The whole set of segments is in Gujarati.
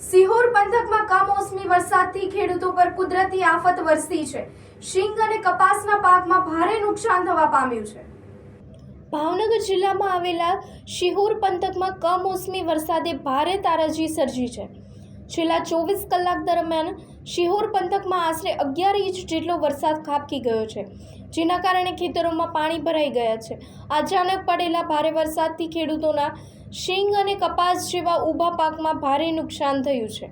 સિહોર પંથકમાં કમોસમી વરસાદથી ખેડૂતો પર કુદરતી આફત વરસી છે. શિંગ અને કપાસના પાકમાં ભારે નુકસાન થવા પામ્યું છે. ભાવનગર જિલ્લામાં આવેલા શિહોર પંથકમાં કમોસમી વરસાદે ભારે તારાજી સર્જી છે. છેલ્લા ચોવીસ કલાક દરમિયાન શિહોર પંથકમાં આશરે અગિયાર ઇંચ જેટલો વરસાદ ખાબકી ગયો છે, જેના કારણે ખેતરોમાં પાણી ભરાઈ ગયા છે. અચાનક પડેલા ભારે વરસાદથી ખેડૂતોના શીંગ અને કપાસ જેવા ઊભા પાકમાં ભારે નુકસાન થયું છે.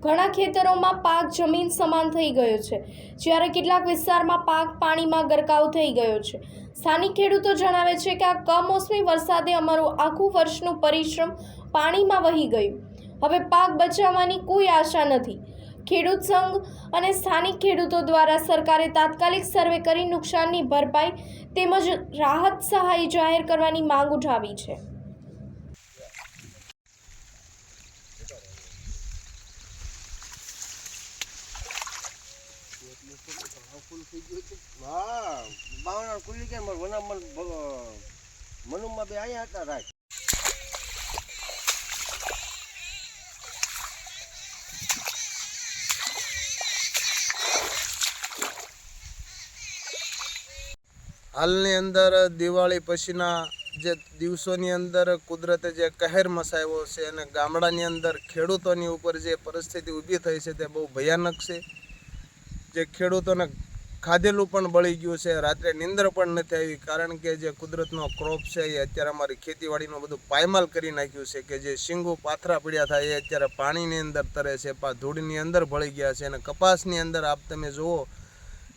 ઘણા ખેતરોમાં પાક જમીન સમાન થઈ ગયો છે, જ્યારે કેટલાક વિસ્તારમાં પાક પાણીમાં ગરકાવ થઈ ગયો છે. સ્થાનિક ખેડૂતો જણાવે છે કે આ કમોસમી વરસાદે અમારું આખું વર્ષનું પરિશ્રમ પાણીમાં વહી ગયું. હવે પાક બચાવવાની કોઈ આશા નથી. ખેડૂત સંઘ અને સ્થાનિક ખેડૂતો દ્વારા સરકારે તાત્કાલિક સર્વે કરી નુકસાનની ભરપાઈ તેમજ રાહત સહાય જાહેર કરવાની માંગ ઉઠાવી છે. હા બાવણા ખુલ્લી કેમ વનામણ મનુમાં બે અહીંયા હતા રાખ હાલની અંદર દિવાળી પછીના જે દિવસોની અંદર કુદરતે જે કહેર મસાવ્યો છે અને ગામડાની અંદર ખેડૂતોની ઉપર જે પરિસ્થિતિ ઊભી થઈ છે તે બહુ ભયાનક છે. જે ખેડૂતોને ખાધેલું પણ બળી ગયું છે. રાત્રે નિંદર પણ નથી આવી કારણ કે જે કુદરતનો ક્રોપ છે એ અત્યારે અમારી ખેતીવાડીનું બધું પાયમાલ કરી નાખ્યું છે કે જે શીંગો પાથરા પડ્યા થાય એ અત્યારે પાણીની અંદર તરે છે, પા ધૂળની અંદર ભળી ગયા છે અને કપાસની અંદર આપ તમે જુઓ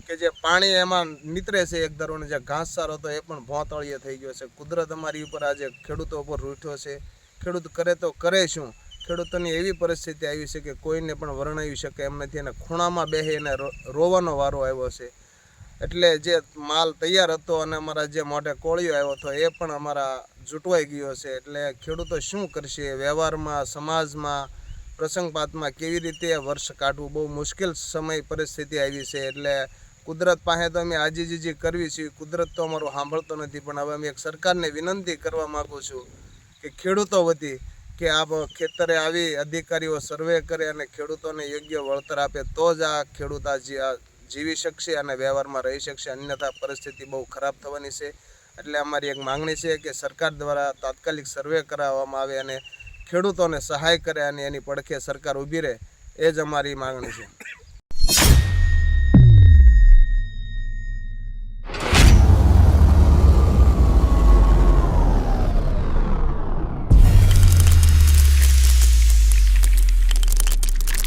કે જે પાણી એમાં નીતરે છે એક ધરોને જે ઘાસચારો હતો એ પણ ભોંતળીએ થઈ ગયો છે. કુદરત અમારી ઉપર આજે ખેડૂતો ઉપર રૂઠ્યો છે. ખેડૂત કરે તો કરે શું? ખેડૂતોની એવી પરિસ્થિતિ આવી છે કે કોઈને પણ વર્ણવી શકે એમ નથી અને ખૂણામાં એને રો- રોવાનો વારો આવ્યો છે. એટલે જે માલ તૈયાર હતો અને અમારા જે મોઢે કોળિયો આવ્યો હતો એ પણ અમારા જૂટવાઈ ગયો છે. એટલે ખેડૂતો શું કરશે? વ્યવહારમાં, સમાજમાં, પ્રસંગપાતમાં કેવી રીતે વર્ષ કાઢવું? બહુ મુશ્કેલ સમય પરિસ્થિતિ આવી છે. એટલે કુદરત પાસે તો અમે આજીજીજી કરવી છે. કુદરત તો અમારું સાંભળતો નથી. પણ હવે અમે એક સરકારને વિનંતી કરવા માગું છું કે ખેડૂતો વતી કે આપ ખેતરે આવી અધિકારીઓ સર્વે કરે અને ખેડૂતોને યોગ્ય વળતર આપે તો જ આ ખેડૂત આ આ જીવી શકશે અને વ્યવહારમાં રહી શકશે. અન્યથા પરિસ્થિતિ બહુ ખરાબ થવાની છે. એટલે અમારી એક માંગણી છે કે સરકાર દ્વારા તાત્કાલિક સર્વે કરાવવામાં આવે અને ખેડૂતોને સહાય કરે અને એની પડખે સરકાર ઊભી રહે. એ જ અમારી માંગણી છે.